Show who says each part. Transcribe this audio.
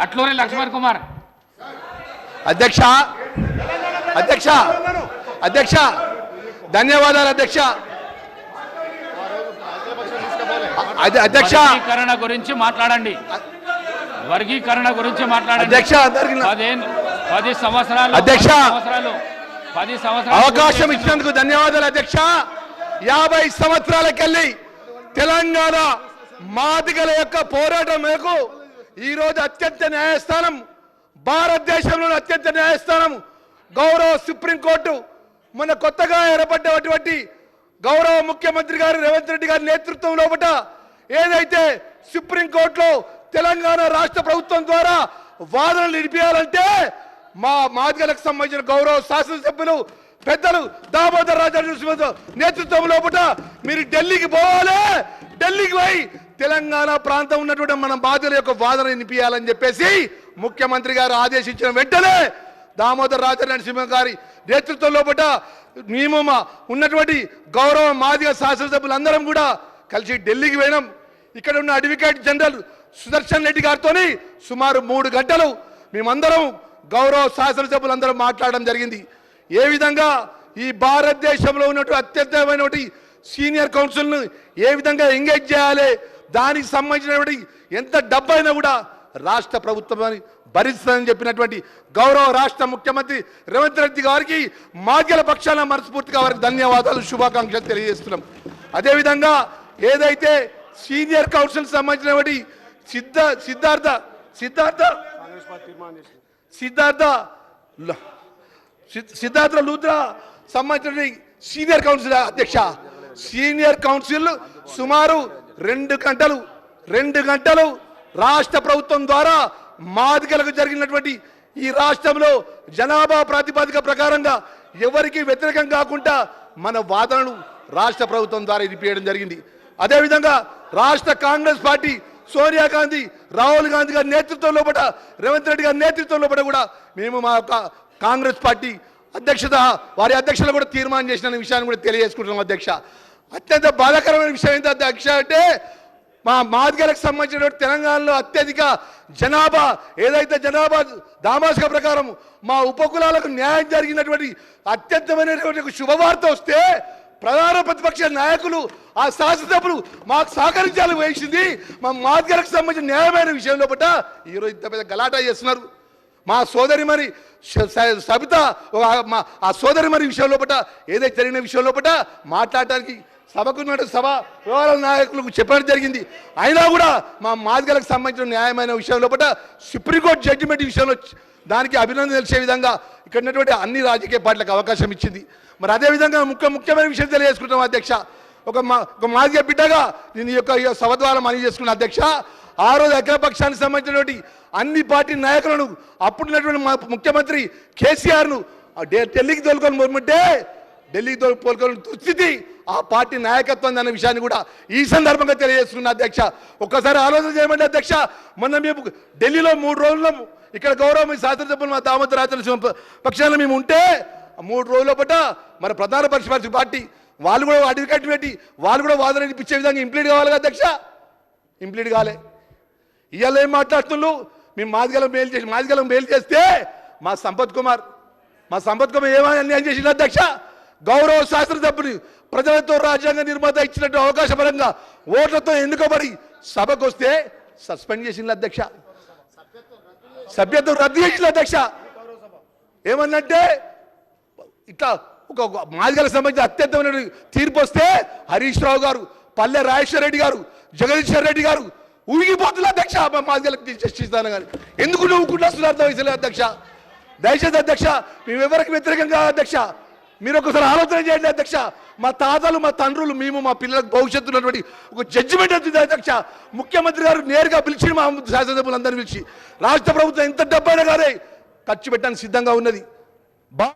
Speaker 1: అట్లూరి లక్ష్మణ్ కుమార్.
Speaker 2: అధ్యక్ష అధ్యక్ష అధ్యక్ష ధన్యవాదాలు అధ్యక్ష. అధ్య- అధ్యక్ష.
Speaker 1: వర్గీకరణ గురించి మాట్లాడండి. వర్గీకరణ గురించి మాట్లాడండి.
Speaker 2: అధ్యక్ష
Speaker 1: పదేం సంవత్సరాలు
Speaker 2: అధ్యక్ష.
Speaker 1: పది సంవత్సరాలు పది సంవత్సరాలు
Speaker 2: అవకాశం ఇచ్చినందుకు ధన్యవాదాలు అధ్యక్ష. యాభై సంవత్సరాలకెళ్ళి తెలంగాణ మాదిగల యొక్క పోరాటం మేరకు ఈరోజు అత్యంత న్యాయస్థానం భారతదేశంలోని అత్యంత న్యాయస్థానం గౌరవ సుప్రీంకోర్టు మన కొత్తగా ఏర్పడ్డటువంటి గౌరవ ముఖ్యమంత్రి గారు రేవంత్ రెడ్డి గారి నేతృత్వం లోపట ఏదైతే సుప్రీంకోర్టులో తెలంగాణ రాష్ట్ర ప్రభుత్వం ద్వారా వాదనలు నిలిపేయాలంటే మా మాదిగలకు సంబంధించిన గౌరవ శాసనసభ్యులు పెద్దలు దామోదర్ రాజా నరసింహ నేతృత్వం లోపల మీరు ఢిల్లీకి పోవాలి ఢిల్లీకి పోయి తెలంగాణ ప్రాంతం ఉన్నటువంటి మన బాధ్యుల యొక్క వాదన వినిపించాలని చెప్పేసి ముఖ్యమంత్రి గారు ఆదేశించిన వెంటనే దామోదర్ రాజారాయణ నరసింహ గారి నేతృత్వం లోపల మేము మా ఉన్నటువంటి గౌరవ మాదిగ శాసనసభ్యులందరం కూడా కలిసి ఢిల్లీకి పోయినాం. ఇక్కడ ఉన్న అడ్వకేట్ జనరల్ సుదర్శన్ రెడ్డి గారితో సుమారు మూడు గంటలు మేమందరం గౌరవ శాసనసభ్యులందరం మాట్లాడడం జరిగింది. ఏ విధంగా ఈ భారతదేశంలో ఉన్నటువంటి అత్యంతమైనటువంటి సీనియర్ కౌన్సిల్ను ఏ విధంగా ఎంగేజ్ చేయాలి దానికి సంబంధించినటువంటి ఎంత డబ్బైనా కూడా రాష్ట్ర ప్రభుత్వాన్ని భరిస్తుందని చెప్పినటువంటి గౌరవ రాష్ట్ర ముఖ్యమంత్రి రేవంత్ రెడ్డి గారికి మాధ్యల పక్షాన మనస్ఫూర్తిగా వారికి ధన్యవాదాలు శుభాకాంక్షలు తెలియజేస్తున్నాం. అదేవిధంగా ఏదైతే సీనియర్ కౌన్సిల్ సంబంధించినటువంటి సిద్ధ సిద్ధార్థ సిద్ధార్థ? సిద్ధార్థ సిద్ధార్థ లూద్ర సంబంధించిన సీనియర్ కౌన్సిల్ అధ్యక్ష. సీనియర్ కౌన్సిల్ సుమారు రెండు గంటలు రెండు గంటలు రాష్ట్ర ప్రభుత్వం ద్వారా మాదిగలకు జరిగినటువంటి ఈ రాష్ట్రంలో జనాభా ప్రాతిపదిక ప్రకారంగా ఎవరికి వ్యతిరేకం కాకుండా మన వాదనను రాష్ట్ర ప్రభుత్వం ద్వారా ఇరిపేయడం జరిగింది. అదేవిధంగా రాష్ట్ర కాంగ్రెస్ పార్టీ సోనియా గాంధీ రాహుల్ గాంధీ గారి నేతృత్వంలో పట రేవంత్ రెడ్డి గారి నేతృత్వంలో కూడా మేము మా యొక్క కాంగ్రెస్ పార్టీ అధ్యక్షత వారి అధ్యక్షులు కూడా తీర్మానం చేసిన విషయాన్ని కూడా తెలియజేసుకుంటున్నాం అధ్యక్ష. అత్యంత బాధాకరమైన విషయం ఏంటి అధ్యక్ష అంటే మా మాదిగలకు సంబంధించిన తెలంగాణలో అత్యధిక జనాభా ఏదైతే జనాభా దామాసిక ప్రకారం మా ఉపకులాలకు న్యాయం జరిగినటువంటి అత్యంతమైనటువంటి శుభవార్త వస్తే ప్రధాన ప్రతిపక్ష నాయకులు ఆ శాసనసభలు మాకు సహకరించాలని వేసింది మా మాదిగలకు సంబంధించిన న్యాయమైన విషయంలో పట్ట ఈరోజు ఇంత పెద్ద గలాటా చేస్తున్నారు. మా సోదరి మరి సబిత మా ఆ సోదరి మరి విషయంలో పట్ట ఏదైతే జరిగిన విషయంలో పట్ట మాట్లాడటానికి సభకు సభ వ్యవహారాల నాయకులకు చెప్పడం జరిగింది. అయినా కూడా మా మాదిగలకు సంబంధించిన న్యాయమైన విషయంలో పట్ట సుప్రీంకోర్టు జడ్జిమెంట్ విషయంలో దానికి అభినందన తెలిసే విధంగా ఇక్కడ ఉన్నటువంటి అన్ని రాజకీయ పార్టీలకు అవకాశం ఇచ్చింది. మరి అదే విధంగా ముఖ్య ముఖ్యమైన విషయం తెలియజేసుకుంటాం అధ్యక్ష. ఒక మా ఒక మాదిగ బిడ్డగా నేను యొక్క సభ ద్వారా మనవి చేసుకున్న అధ్యక్ష ఆ రోజు అఖిలపక్షానికి సంబంధించినటువంటి అన్ని పార్టీ నాయకులను అప్పుడున్నటువంటి మా ముఖ్యమంత్రి కేసీఆర్ను ఆ ఢిల్లీకి తోలుకొని పోమంటే ఢిల్లీతో పోల్కొని దుస్థితి ఆ పార్టీ నాయకత్వం అన్న విషయాన్ని కూడా ఈ సందర్భంగా తెలియజేస్తున్న అధ్యక్ష. ఒక్కసారి ఆలోచన చేయమండి అధ్యక్ష. మొన్న మేము ఢిల్లీలో మూడు రోజుల్లో ఇక్కడ గౌరవ మీ శాసనసభ్యులు మా దామోదర రాజనరసింహ పక్షాన మేము ఉంటే మూడు రోజుల పట మన ప్రధాన పరిషత్ పార్టీ వాళ్ళు కూడా అడ్వకేట్ పెట్టి వాళ్ళు కూడా వాదన వినిపించే విధంగా ఇంప్లీట్ కావాలి కదా అధ్యక్ష? ఇంప్లీట్ కాలే. ఇవాళ ఏం మాట్లాడుతున్నారు? మేము మాదిగలం మేలు చేసి మాదిగలం మేలు చేస్తే మా సంపత్ కుమార్ మా సంపత్ కుమార్ ఏమని అన్యాయం చేసిన అధ్యక్ష? గౌరవ శాస్త్రసభ్యులు ప్రజలతో రాజ్యాంగ నిర్మాత ఇచ్చినట్టు అవకాశపరంగా ఓట్లతో ఎన్నుకోబడి సభకు వస్తే సస్పెండ్ చేసిన అధ్యక్ష. సభ్యత్వం రద్దు చేసిన అధ్యక్ష. ఏమన్నంటే ఇట్లా ఒక ఒక మాదిగలకు సంబంధించిన అత్యంతమైన తీర్పు వస్తే హరీష్ రావు గారు పల్లె రాజేశ్వర రెడ్డి గారు జగదీశ్వర్ రెడ్డి గారు ఊగిపోతున్నారు అధ్యక్ష. మా మాదిగలకు చర్చిస్తాను కానీ ఎందుకు నవ్వుకుంటున్నారు అర్థం వయసులో అధ్యక్ష? దయచేసి అధ్యక్ష మేము ఎవరికి వ్యతిరేకంగా అధ్యక్ష? మీరు ఒకసారి ఆలోచన చేయండి అధ్యక్ష. మా తాతలు మా తండ్రులు మేము మా పిల్లలకు భవిష్యత్తు ఉన్నటువంటి ఒక జడ్జిమెంట్ వచ్చింది అధ్యక్ష. ముఖ్యమంత్రి గారు నేరుగా పిలిచి మా శాసనసభ్యులందరినీ పిలిచి రాష్ట్ర ప్రభుత్వం ఎంత డబ్బైనా కానీ ఖర్చు పెట్టడానికి సిద్ధంగా ఉన్నది. బా